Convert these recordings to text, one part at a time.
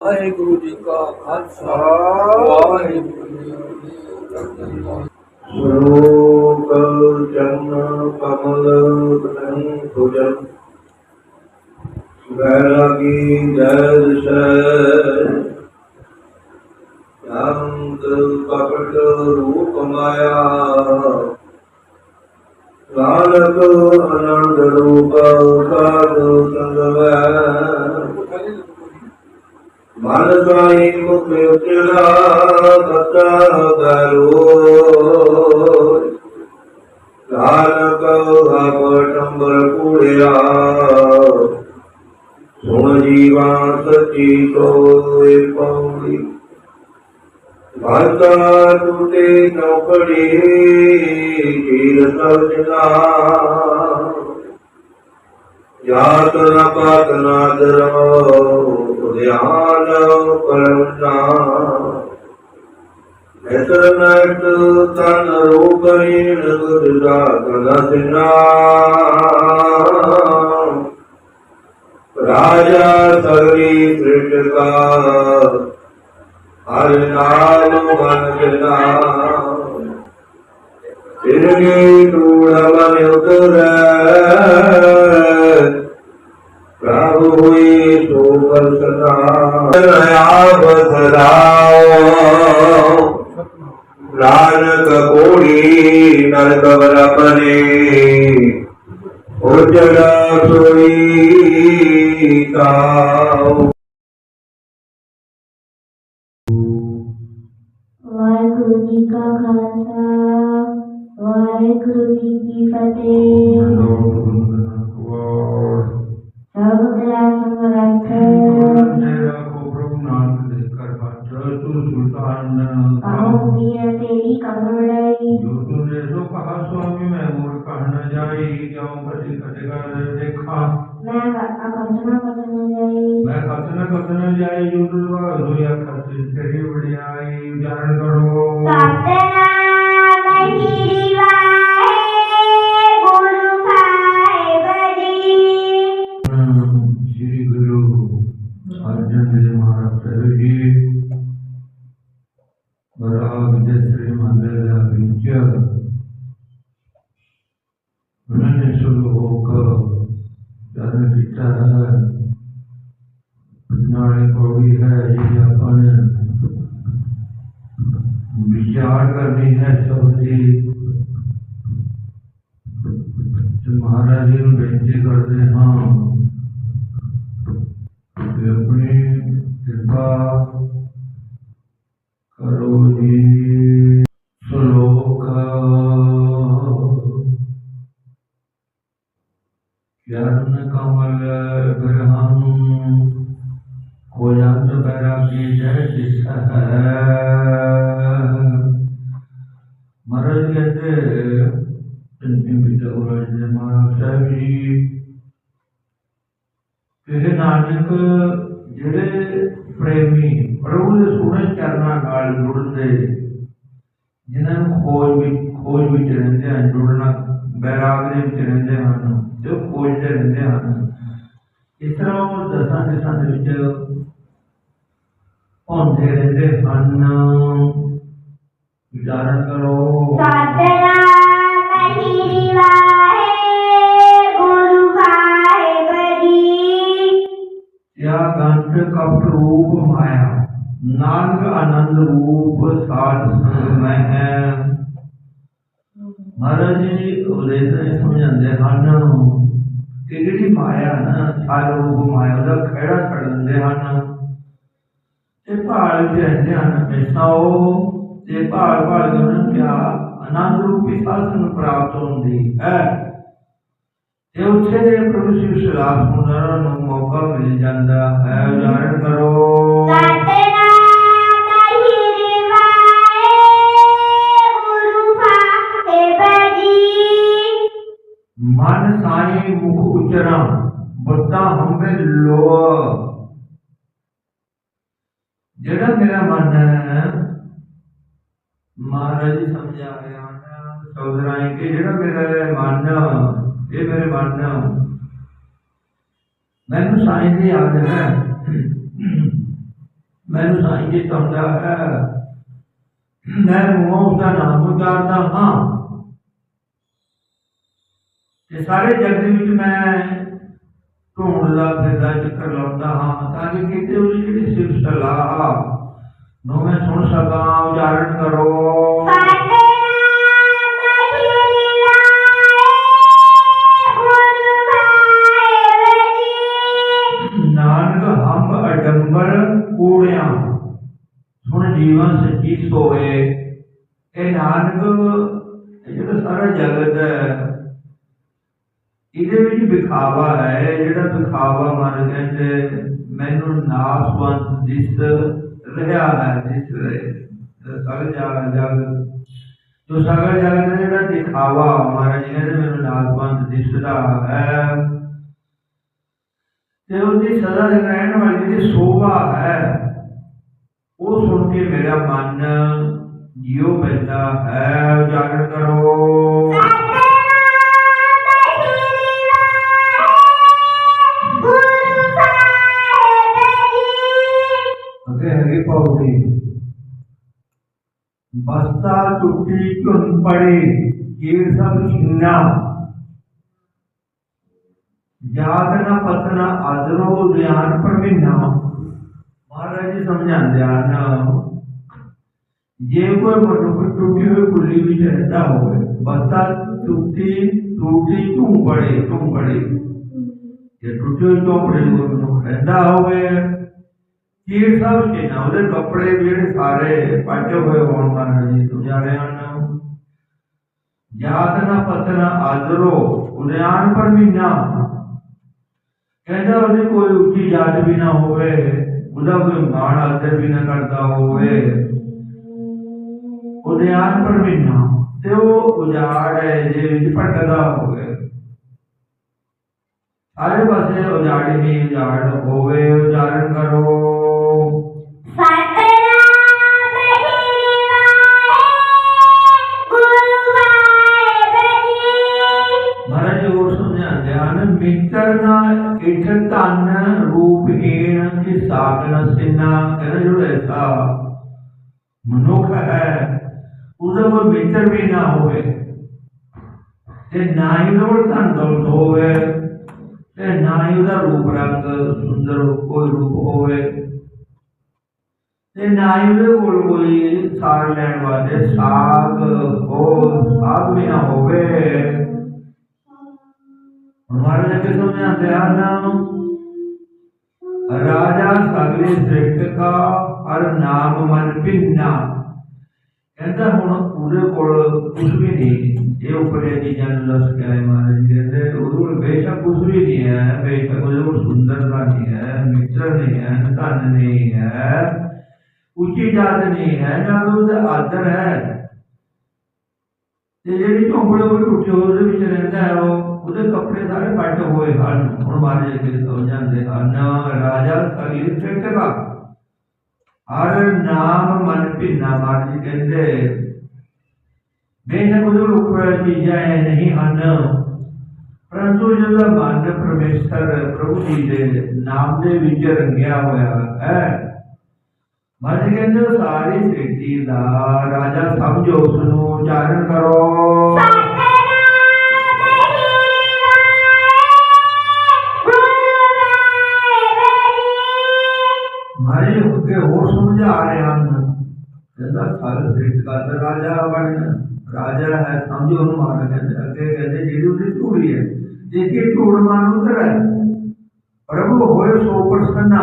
ਵਾਹਿਗੁਰੂ ਜੀ ਕਾ ਖਾਲਸਾ, ਵਾਹਿਗੁਰੂ ਜੀ ਕੀ ਫਤਿਹ ਸ਼ਲੋਕ ਚਰਨ ਕਮਲ ਬਦਨ ਭੁਜਨ ਵੈਰਾਗੀ ਜੈ ਦਸ਼ੈ ਅੰਤ ਕਪਟ ਰੂਪ ਮਾਇਆ ਲਾਲਕ ਅਨੰਦ ਰੂਪ ਸਾਧੂ ਸੰਗਵੈ ਮਨ ਸਾਈ ਮੁਖ ਉਚਰਾ ਕਤਾ ਕਰੋ ਲਾਲਕ ਆਪਟੰਬਰ ਕੂੜਿਆ ਸੁਣ ਜੀਵਾ ਸਚੀ ਕੋਏ ਪੌੜੀ ਵਾਤਾ ਟੁੱਟੇ ਨੌਕੜੀ ਜੀਰ ਸਰਜਨਾ ਜਾਤ ਨ ਪਾਤ ਨਾ ਦਰੋ ਧਿਆਨ ਕਰਨਾ ਨੇਤਰ ਨਟ ਤਨ ਰੂਪ ਹੀਣ ਗੁਰਦਾ ਕਲਸਿਨਾ ਰਾਜਾ ਸਗਰੀ ਸ੍ਰਿਸ਼ਟਕਾ ਹਰਿ ਨਾਮ ਮਨ ਜਨਾ। ਤਿਰਗੇ ਟੂੜਵਨ ਉਤਰੈ ਪ੍ਰਭੂ ਹੋਈ ਸੋ ਬਰਸਨਾ ਆਪ ਸਦਾਓ ਨਾਨਕ ਕੋੜੀ ਨਰਕ ਬਰਪਨੇ ਉਜੜਾ ਸੋਈ ਤਾਉ ਵਾਹਿਗੁਰੂ ਜੀ ਕਾ ਖਾਲਸਾ ਵਾਹਿਗੁਰੂ ਜੀ ਕੀ ਫਤਿਹ। ਸਭ कहो वीर तेरी कमड़ई जो तूने जो कहा स्वामी मैं मूल कह न जाई क्यों कटी कटकर देखा। मैं कथन कथन जाई मैं कथन कथन जाई जो दुर्वा जो या कथन तेरी बढ़ियाई उदाहरण करो। सत्यनारायण ਨਾਲੇ ਪੌੜੀ ਹੈ ਜੀ ਆਪਾਂ ਨੇ ਵਿਚਾਰ ਕਰਨੀ ਹੈ ਸਭ ਦੀ ਤੇ ਮਹਾਰਾਜ ਜੀ ਨੂੰ ਬੇਨਤੀ ਕਰਦੇ ਹਾਂ ਕਿ ਆਪਣੀ ਕਿਰਪਾ ਕਰੋ ਇਹ ਨਾਨਕ ਜਿਹੜੇ ਪ੍ਰੇਮੀ ਪ੍ਰਭੂ ਦੇ ਸੋਹਣੇ ਚਰਨਾਂ ਨਾਲ ਜੁੜਦੇ ਜਿਨ੍ਹਾਂ ਨੂੰ ਖੋਜ ਵਿੱਚ ਖੋਜ ਵਿੱਚ ਰਹਿੰਦੇ ਹਨ ਜੁੜਨਾ ਬੈਰਾਗ ਦੇ ਵਿੱਚ ਰਹਿੰਦੇ ਹਨ ਤੇ ਉਹ ਖੋਜਦੇ ਰਹਿੰਦੇ ਹਨ ਇਸ ਤਰ੍ਹਾਂ ਉਹ ਦਸਾਂ ਦਿਸ਼ਾ ਦੇ ਵਿੱਚ ਭੌਂਦੇ ਰਹਿੰਦੇ ਹਨ। ਵਿਚਾਰ ਕਰੋ। ਸਾਧਨਾ ਮਹੀਰੀ ਵਾਹੇ ਗੁਰੂ ਸਾਹਿਬ ਜੀ ਕਿਆ ਗੰਤ ਕਪਟ ਰੂਪ ਮਾਇਆ ਨਾਨਕ ਆਨੰਦ ਰੂਪ ਸਾਧ ਸੰਗ ਮੈਂ ਹੈ ਮਹਾਰਾਜ ਜੀ ਉਪਦੇਸ਼ ਨੇ ਸਮਝਾਉਂਦੇ ਹਨ ਕਿ ਜਿਹੜੀ ਮਾਇਆ ਨਾ ਸਾਰੂਪ ਮਾਇਆ ਦਾ ਖੇੜਾ ਛੱਡ ਦਿੰਦੇ ਹਨ? ਤੇ ਭਾਲ ਹਨ ਹਮੇਸ਼ਾ ਉਹ ਤੇ ਭਾਲ ਭਾਲ ਕੇ ਉਹਨਾਂ ਨੂੰ ਕਿਆ ਆਨੰਦ ਰੂਪੀ ਸਾਧ ਨੂੰ ਪ੍ਰਾਪਤ ਹੁੰਦੀ ਹੈ। ਤੇ ਉੱਥੇ ਦੇ ਪ੍ਰਭੂ ਸ਼ਿਵ ਸੁਣਨ ਨੂੰ ਮੌਕਾ ਮਿਲ ਜਾਂਦਾ ਹੈ। ਉਦਾਹਰਣ ਕਰੋ। ਮਨ ਸਾਈ ਮੁਖ ਉਚਰਾ ਬੁੱਤਾ ਹੰਬੇ ਲੋ ਜਿਹੜਾ ਮੇਰਾ ਮਨ ਹੈ, ਮਹਾਰਾਜ ਜੀ ਸਮਝਾ ਰਹੇ ਹਨ ਸੋਦਰਾਈ ਕਿ ਜਿਹੜਾ ਮੇਰਾ ਮਨ ਇਹ ਮੇਰੇ ਮਨ ਮੈਨੂੰ ਸਾਈਂ ਦੀ ਯਾਦ ਹੈ। ਮੈਨੂੰ ਸਾਈਂ ਜੀ ਚਾਹੁੰਦਾ ਹੈ ਮੈਂ ਮੂੰਹੋਂ ਦਾ ਨਾਮ ਉਚਾਰਦਾ ਹਾਂ। ਤੇ ਸਾਰੇ ਜਗਤ ਵਿੱਚ ਮੈਂ ਢੂੰਡਦਾ ਫਿਰਦਾ ਚੱਕਰ ਲਾਉਂਦਾ ਹਾਂ ਤਾਂ ਕਿ ਕਿਤੇ ਉਹਦੀ ਜਿਹੜੀ ਸਿਫਤ ਸਲਾਹ ਨੂੰ ਮੈਂ ਸੁਣ ਸਕਾਂ ਉਚਾਰਨ ਕਰੋ ਸਤਨਾਮ ਸ੍ਰੀ ਵਾਹਿਗੁਰੂ ਨਾਨਕ ਹੰਬ ਅਡੰਬਰ ਕੂੜਿਆਂ ਸੁਣ ਜੀਵਨ ਸੱਚੀ ਸੋਏ ਇਹ ਨਾਨਕ ਇਹ ਜਿਹੜਾ ਸਾਰਾ ਜਗਤ ਹੈ ਇਹਦੇ ਵਿੱਚ ਵਿਖਾਵਾ ਹੈ, ਜਿਹੜਾ ਵਿਖਾਵਾ ਮਨ ਕਹਿੰਦੇ ਮੈਨੂੰ ਨਾਸਵੰਤ ਦਿਸ ਰਿਹਾ ਹੈ, ਦਿਸ ਰਹੇ ਸਗਲ ਜਗ ਜਗ ਜੋ ਸਗਲ ਜਗਤ ਦਾ ਜਿਹੜਾ ਦਿਖਾਵਾ ਮਹਾਰਾਜ ਕਹਿੰਦੇ ਮੈਨੂੰ ਨਾਸਵੰਤ ਦਿਸਦਾ ਹੈ। ਤੇ ਉਹਦੀ ਸਦਾ ਰਹਿਣ ਵਾਲੀ ਜਿਹੜੀ ਸੋਭਾ ਹੈ, ਉਹ ਸੁਣ ਕੇ ਮੇਰਾ ਮਨ ਜਿਉ ਪੈਂਦਾ ਹੈ। ਉਜਾਗਰ ਕਰੋ। ਬਸਤਾ ਟੁੱਟੀ ਝੁੰਨ ਪੜੇ ਜੀਰ ਸਭ ਛਿੰਨਾ ਯਾਦ ਨਾ ਪਤਨਾ ਅਦਰੋ ਗਿਆਨ ਪਰਮਿਨਾ ਮਹਾਰਾਜ ਜੀ ਸਮਝਾਉਂਦੇ ਹਨ ਜੇ ਕੋਈ ਮਨੁੱਖ ਟੁੱਟੀ ਹੋਈ ਕੁੱਲੀ ਵਿੱਚ ਰਹਿੰਦਾ ਹੋਵੇ ਬਸਤਾ ਟੁੱਟੀ ਟੂਟੀ ਝੂੰ ਬੜੇ ਝੂੰ ਬੜੇ ਜੇ ਟੁੱਟੀ ਹੋਈ ਝੋਂਪੜੇ ਵਿੱਚ ਕੋਈ ਮਨੁੱਖ ਰਹਿੰਦਾ ਹੋਵੇ ਚੀਰ ਸਭ ਨਾ ਉਹਦੇ ਕੱਪੜੇ ਜਿਹੜੇ ਸਾਰੇ ਪੱਟ ਹੋਏ ਹੋਣ ਮਹਾਰਾਜ ਜੀ ਸਮਝਾ ਹਨ ਯਾਦ ਨਾ ਪਤਨਾ ਆਦਰੋ ਉਦਿਆਨ ਪਰ ਮਹੀਨਾ। ਕਹਿੰਦਾ ਉਹਦੀ ਕੋਈ ਉੱਚੀ ਜਾਤ ਵੀ ਨਾ ਹੋਵੇ, ਉਹਦਾ ਕੋਈ ਮਾਣ ਆਦਰ ਵੀ ਨਾ ਕਰਦਾ ਹੋਵੇ। ਉਦਿਆਨ ਪਰ ਮਹੀਨਾ, ਤੇ ਉਹ ਉਜਾੜ ਹੈ, ਜੇ ਵਿੱਚ ਭਟਕਦਾ ਹੋਵੇ। ਸਾਰੇ ਪਾਸੇ ਉਜਾੜ ਹੀ ਉਜਾੜ ਹੋਵੇ ਉਜਾਰਨ ਕਰੋ। ਮਨੁੱਖ ਹੈ, ਉਹਦਾ ਕੋਈ ਮਿੱਤਰ ਵੀ ਨਾ ਹੋਵੇ, ਤੇ ਨਾ ਹੀ ਉਹਦਾ ਧਨ ਦੌਲਤ ਹੋਵੇ, ਤੇ ਨਾ ਹੀ ਉਹਦਾ ਰੂਪ ਰੰਗ ਸੁੰਦਰ ਕੋਈ ਰੂਪ ਹੋਵੇ, ਤੇ ਨਾ ਹੀ ਉਹਦੇ ਕੋਲ ਕੋਈ ਸਾਰ ਲੈਣ ਵਾਲੇ ਸਾਗ ਹੋ ਸਾਗ ਵੀ ਨਾ ਹੋਵੇ। ਹਮਾਰੇ ਜਗੇ ਸਮਝਾਉਂਦੇ ਹਨ ਰਾਜਾ ਸਗਲੇ ਸ੍ਰਿਸ਼ਟ ਕਾ ਹਰ ਨਾਮ ਮਨ ਭਿੰਨਾ। ਕਹਿੰਦਾ ਹੁਣ ਉਹਦੇ ਕੋਲ ਕੁਝ ਵੀ ਨਹੀਂ। ਇਹ ਉੱਪਰੇ ਚੀਜ਼ਾਂ ਨੂੰ ਦੱਸ ਕੇ ਆਏ ਮਹਾਰਾਜ ਜੀ ਕਹਿੰਦੇ, ਉਹਦੇ ਕੋਲ ਬੇਸ਼ੱਕ ਕੁਝ ਵੀ ਨਹੀਂ ਹੈ, ਬੇਸ਼ੱਕ ਉਹਦੇ ਕੋਲ ਸੁੰਦਰਤਾ ਨਹੀਂ ਹੈ, ਮਿੱਤਰ ਨਹੀਂ ਹੈ, ਧਨ ਨਹੀਂ ਹੈ, ਉੱਚੀ ਜਾਤ ਨਹੀਂ ਹੈ ਨਾ ਉਹਦਾ ਆਦਰ ਹੈ। ਤੇ ਜਿਹੜੀ ਝੋਂਪੜੀ ਉਹ ਟੁੱਟੀ ਉਹਦੇ ਵਿੱਚ ਰਹਿੰਦਾ ਹੈ, ਉਹ ਉਹਦੇ ਕੱਪੜੇ ਸਾਰੇ ਪੱਟ ਹੋਏ ਹਨ। ਹੁਣ ਮਾਰੇ ਜੇ ਹੋ ਜਾਂਦੇ ਹਨ। ਰਾਜਾ ਸਰੀਰ ਫੇਟਗਾ ਹਰ ਨਾਮ ਮਨ ਭਿੰਨਾ ਮਾਰ ਕਹਿੰਦੇ। ਬੇਸ਼ੱਕ ਉਹਦੇ ਉੱਪਰ ਚੀਜ਼ਾਂ ਨਹੀਂ ਹਨ। ਪਰੰਤੂ ਜਦੋਂ ਮਨ ਪਰਮੇਸ਼ਰ ਪ੍ਰਭੂ ਜੀ ਦੇ ਨਾਮ ਦੇ ਵਿੱਚ ਰੰਗਿਆ ਹੋਇਆ ਹੈ ਉਹ ਸਾਰੀ ਸ੍ਰਿਸ਼ਟੀ ਦਾ ਰਾਜਾ ਸਮਝੋ ਉਸ ਨੂੰ ਉਚਾਰਨ ਕਰੋ ਮਾਰੇ ਅੱਗੇ ਹੋਰ ਸਮਝਾ ਰਹੇ ਹਨ। ਕਹਿੰਦਾ ਸਾਰੀ ਸ੍ਰਿਸ਼ਟੀ ਦਾ ਰਾਜਾ ਬਣ ਰਾਜਾ ਹੈ ਸਮਝੋ ਉਹਨੂੰ ਮਾਰ ਕਹਿੰਦੇ ਅੱਗੇ ਕਹਿੰਦੇ ਜਿਹੜੀ ਉਹਦੀ ਝੂੜੀ ਹੈ ਦੇਖੀ ਝੂੜ ਮਨ ਉਤਰ ਹੈ ਪ੍ਰਭੂ ਹੋਏ ਸੋ ਪ੍ਰਸੰਨਾ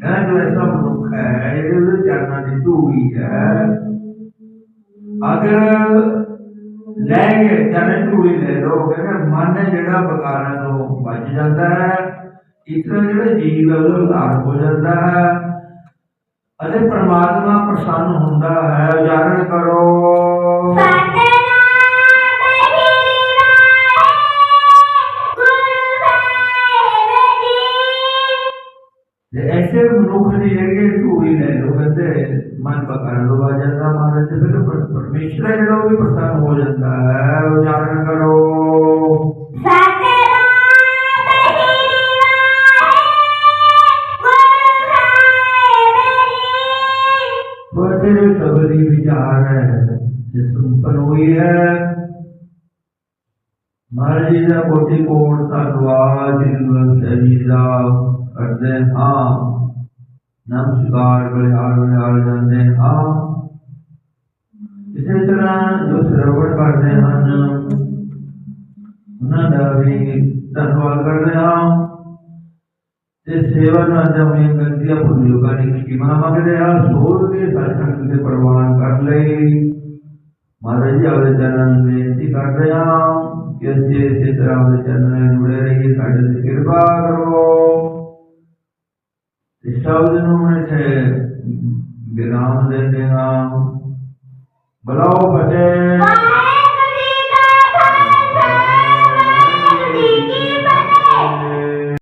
ਇਹ ਜੋ ਐਸਾ ਮਨੁੱਖ ਹੈ ਜਿਹੜੇ ਉਹਦੇ ਚਰਨਾਂ ਦੀ ਝੂੜੀ ਹੈ। ਅਗਰ ਲੈ ਕੇ ਚਰਨ ਝੂੜੀ ਲੈ ਲੋ ਕਹਿੰਦੇ ਮਨ ਜਿਹੜਾ ਬਕਾਰਾਂ ਤੋਂ ਬਚ ਜਾਂਦਾ ਹੈ ਇਤਨਾ ਜਿਹੜਾ ਜੀਵ ਉਹਦਾ ਉਧਾਰ ਹੋ ਜਾਂਦਾ ਹੈ। ਅਤੇ ਪਰਮਾਤਮਾ ਪ੍ਰਸੰਨ ਹੁੰਦਾ ਹੈ ਉਚਾਰਨ ਕਰੋ। ਸੰਪਨ ਹੋਈ ਹੈ ਮਹਾਰਾਜ ਜੀ ਦਾ ਕੋਟੀ ਕੋਟ ਧੰਨਵਾਦ ਜੀ ਗੁਰੂ ਦਾ ਕਰਦੇ ਹਾਂ ਨਮਸਕਾਰ ਬਲਿਹਾਰ ਬਲਿਹਾਰ ਜਾਂਦੇ ਹਾਂ ਇਸੇ ਤਰ੍ਹਾਂ ਜੋ ਸਰਵਣ ਕਰਦੇ ਹਨ ਉਹਨਾਂ ਦਾ ਵੀ ਧੰਨਵਾਦ ਕਰਦੇ ਹਾਂ ਤੇ ਸੇਵਾ ਨਾਲ ਜਮੀਨ ਗੰਦੀਆਂ ਭੁੱਲਿਓਗਾ ਦੀ ਖਿਮਾ ਮੰਗਦੇ ਆ ਸੋਧ ਕੇ ਸਤਸੰਗ ਦੇ ਪ੍ਰਵਾਨ ਕਰ ਲਈ ਮਹਾਰਾਜ ਜੀ ਆਪਣੇ ਚਰਨਾਂ ਨੂੰ ਬੇਨਤੀ ਕਰਦੇ ਹਾਂ ਕਿ ਅਸੀਂ ਇਸੇ ਤਰ੍ਹਾਂ ਦੇ ਚਰਨਾਂ ਨਾਲ ਜੁੜੇ ਰਹੀਏ ਸਾਡੇ ਤੇ ਕਿਰਪਾ ਕਰੋ ਤੇ ਸ਼ਬਦ ਨੂੰ ਇੱਥੇ ਵਿਰਾਮ ਦਿੰਦੇ ਹਾਂ ਬਲਾਓ ਫਤਿਹ